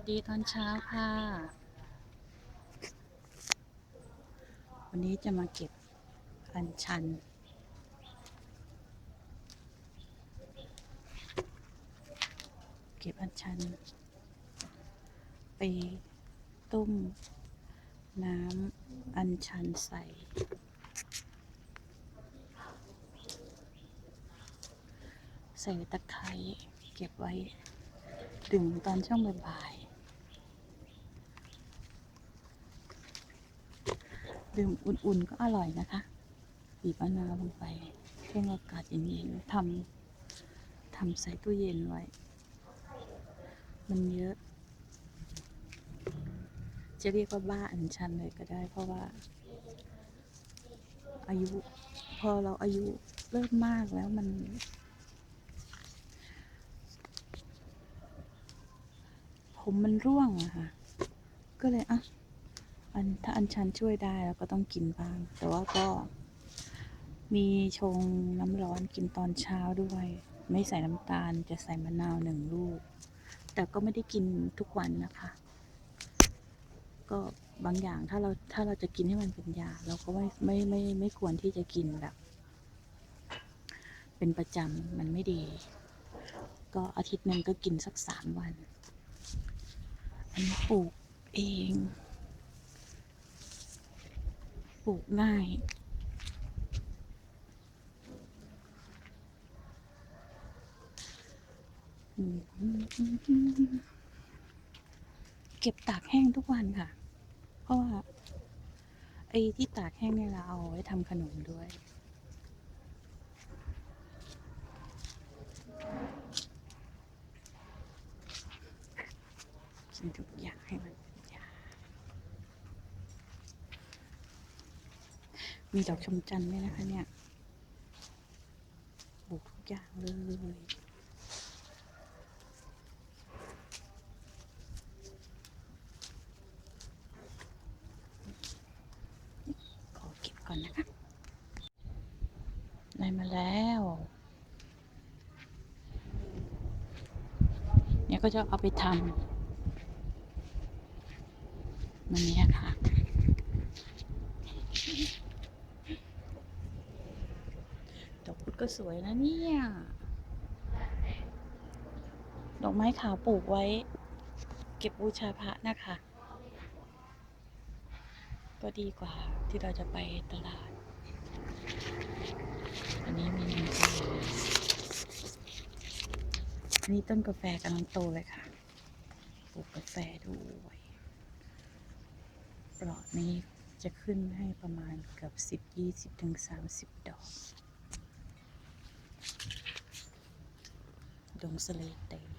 วัสดีตอนเช้าค่ะ วันนี้จะมาเก็บอัญชัน เก็บอัญชัน ไปต้มน้ำอัญชันใส่ใส่ตะไคร้เก็บไว้ดื่มตอนช่วงบ่ายๆ ดื่มอุ่นๆก็อร่อยนะคะบีบมะนาวลงไปช่วงอากาศเย็นๆทำทำใส่ตู้เย็นไว้ มันเยอะ จะเรียกว่าบ้าอันชันเลยก็ได้ เพราะว่า อายุ พอเราอายุเริ่มมากแล้วมัน ผมมันร่วงอะค่ะ ก็เลยอะ อันถ้าอันชันช่วยได้เราก็ต้องกินบ้าง แต่ว่าก็มีชงน้ำร้อนกินตอนเช้าด้วย ไม่ใส่น้ำตาลจะใส่มะนาวหนึ่งลูก แต่ก็ไม่ได้กินทุกวันนะคะ ก็บางอย่างถ้าเราถ้าเราจะกินให้มันเป็นยา เราก็ไม่ไม่ไม่ไม่ไม่ควรที่จะกินแบบ เป็นประจำมันไม่ดี ก็อาทิตย์หนึ่งก็กินสักสามวัน อันนี้ปลูกเอง ลูกง่ายเก็บตากแห้งทุกวันค่ะ เพราะว่าไอ้ที่ตากแห้งเนี่ยเราเอาไว้ทำขนมด้วยกินทุกอย่างให้มันเป็นยา มีดอกชมจันทร์ด้วยนะคะเนี่ยปลูกทุกอย่างเลยขอเก็บก่อนนะคะได้มาแล้ว เนี่ยก็จะเอาไปทำมันนี้ค่ะ ดอ ก็สวยนะเนี่ย ดอกไม้ขาวปลูกไว้ เก็บบูชาพระนะคะ ก็ดีกว่าที่เราจะไปตลาด อันนี้มีน้ำตาลนี่ต้นกาแฟกำลังโตเลยค่ะ ปลูกกาแฟด้วยปลอดนี้จะขึ้นให้ประมาณเกือบสิบยี่สิบถึงสามสิบดอก ដងសលេតេ